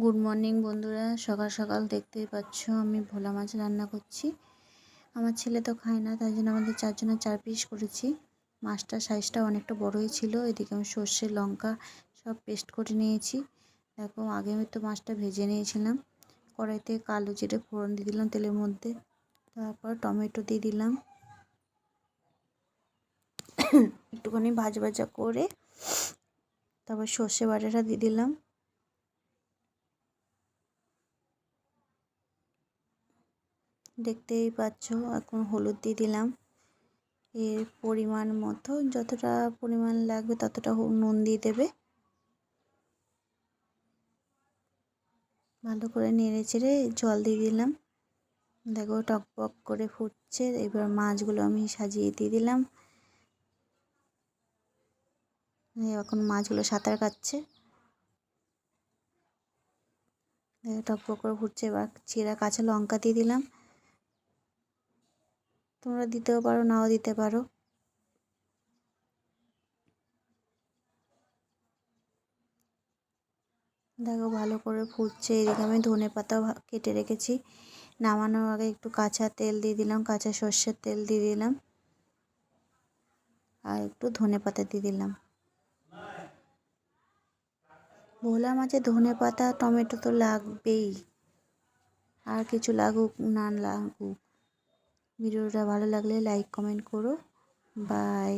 Good morning বন্ধুরা। সকাল সকাল দেখতেই পাচ্ছ, আমি ভোলা মাছ রান্না করছি। আমার ছেলে তো খায় না, তাই জন্য আমাদের চারজনের চার পিস করেছি। মাছটার সাইজটা অনেকটা বড়ই ছিল, এদিকে আমি সর্ষে, লঙ্কা সব পেস্ট করে নিয়েছি। দেখো, আগে আমি তো মাছটা ভেজে নিয়েছিলাম। কড়াইতে কালো জিরে ফোড়ন দিয়ে দিলাম তেলের মধ্যে। তারপর টমেটো দিয়ে দিলাম। একটুখানি ভাজা ভাজা করে তারপর সর্ষে বাটাটা দিয়ে দিলাম। দেখতেই পাচ্ছ, এখন হলুদ দিয়ে দিলাম। এর পরিমাণ মতো, যতটা পরিমাণ লাগবে ততটা নুন দিয়ে দেবে। ভালো করে নেড়ে চেড়ে জল দিয়ে দিলাম। দেখো টকবক করে ফুটছে। এবার মাছগুলো আমি সাজিয়ে দিয়ে দিলাম। এখন মাছগুলো সাঁতার কাটছে। টকবক করে ফুটছে। এবার চিরা কাঁচা লঙ্কা দিয়ে দিলাম। তোমরা দিতেও পারো, নাও দিতে পারো। দেখো ভালো করে ফুটছে, এদিকে আমি ধনে পাতা কেটে রেখেছি। নামানোর আগে একটু কাঁচা তেল দিয়ে দিলাম, কাঁচা সর্ষের তেল দিয়ে দিলাম। আর একটু ধনে পাতা দিয়ে দিলাম। ভোলা মাছে ধনে পাতা, টমেটো তো লাগবেই। আর কিছু লাগুক, না লাগুক। ভিডিওটা ভালো লাগলে লাইক কমেন্ট করো। বাই।